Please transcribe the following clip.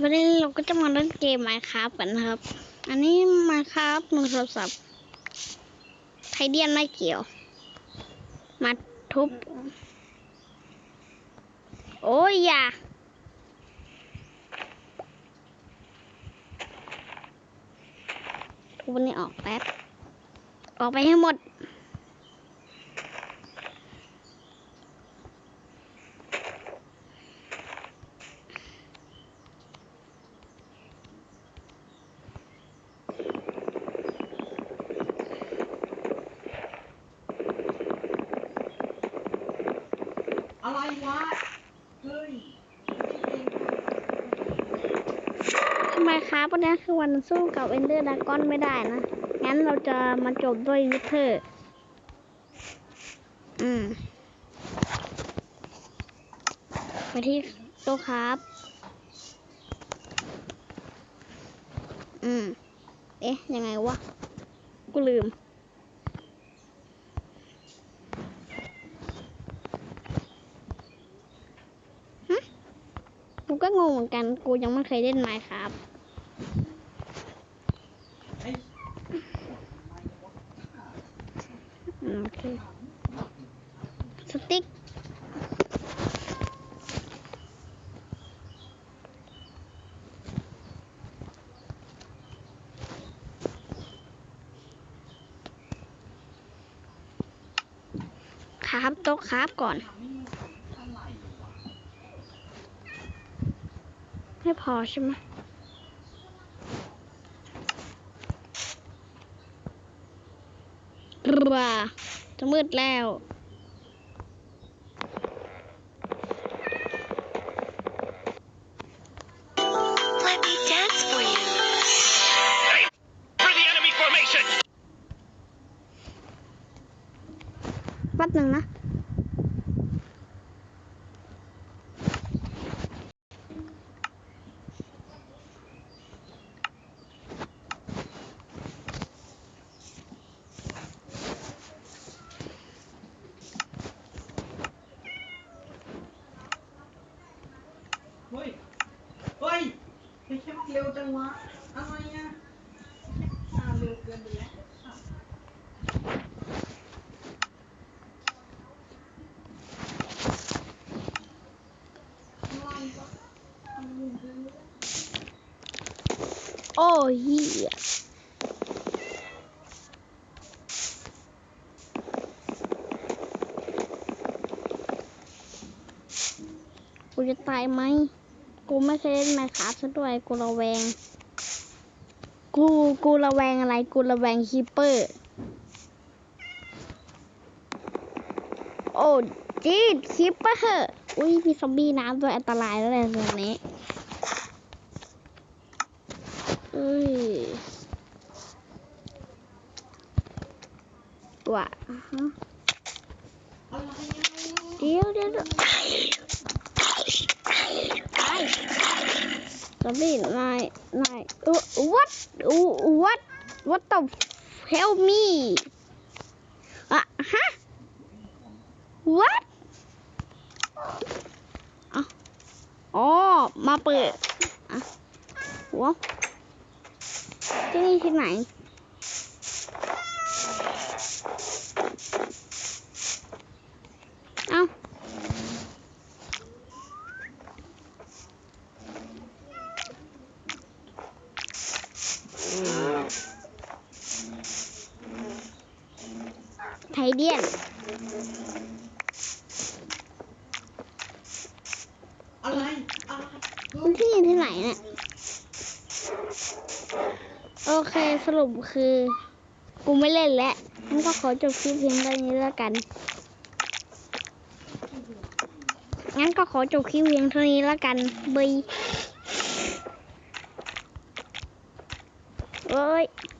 วันนี้เราก็จะมาเล่นเกม Minecraft กันครับ อันนี้ Minecraft มือโทรศัพท์ไทเดียนไม่เกี่ยว มาทุบ โอ้ยอย่าทุบวันนี้ออกแป๊บ ออกไปให้หมด อะไรวะ เฮ้ยทำไมครับวันนี้คือวันสู้กับเอนเดอร์ดากอนไม่ได้นะ งั้นเราจะมาจบด้วยวิเทอร์ อืมไปที่โต๊ะครับ อืม เอ๊ะ ยังไงวะ กูลืม กูก็งงเหมือนกัน กูยังไม่เคยเล่นไมค์ครับโอเคสติ๊กครับโต๊ะครับก่อน อะไรวะ ไม่พอใช่ไหมราจะมืดแล้ว Let me dance for you. For the enemy formation! แป๊บหนึ่งนะ เฮ้ย เฮ้ยไอ้แค่มัน เร็วจังวะอะไรอะอ่าเร็วเกินไปแล้วอะไรว กูไม่เคยเล่นไมค์ครับซะด้วยกูระแวง กูกูระแวงอะไรกูระแวงคีเปอร์ โอ้จีดคีเปอร์อุ้ยมีซอมบี้น้ำด้วยอันตรายแล้วแหละตรงนี้เอ้ยว่ะเดี๋ยวเดี๋ยวเดี๋ยวไป ซอมบี้นายนาย what what what the help me อะฮะ what อ๋อ มาเปิดอะหัวที่นี่ที่ไหน เอ้า ไทย เดียน อะไรอะไรมันที่อยู่ที่ไหนเนี่ยโอเคสรุปคือ กูไม่เล่นแล้วงั้นก็ขอจบคลิปเพียงเท่านี้แล้วกัน งั้นก็ขอจบคลิปเพียงเท่านี้แล้วกันบายเอ้ย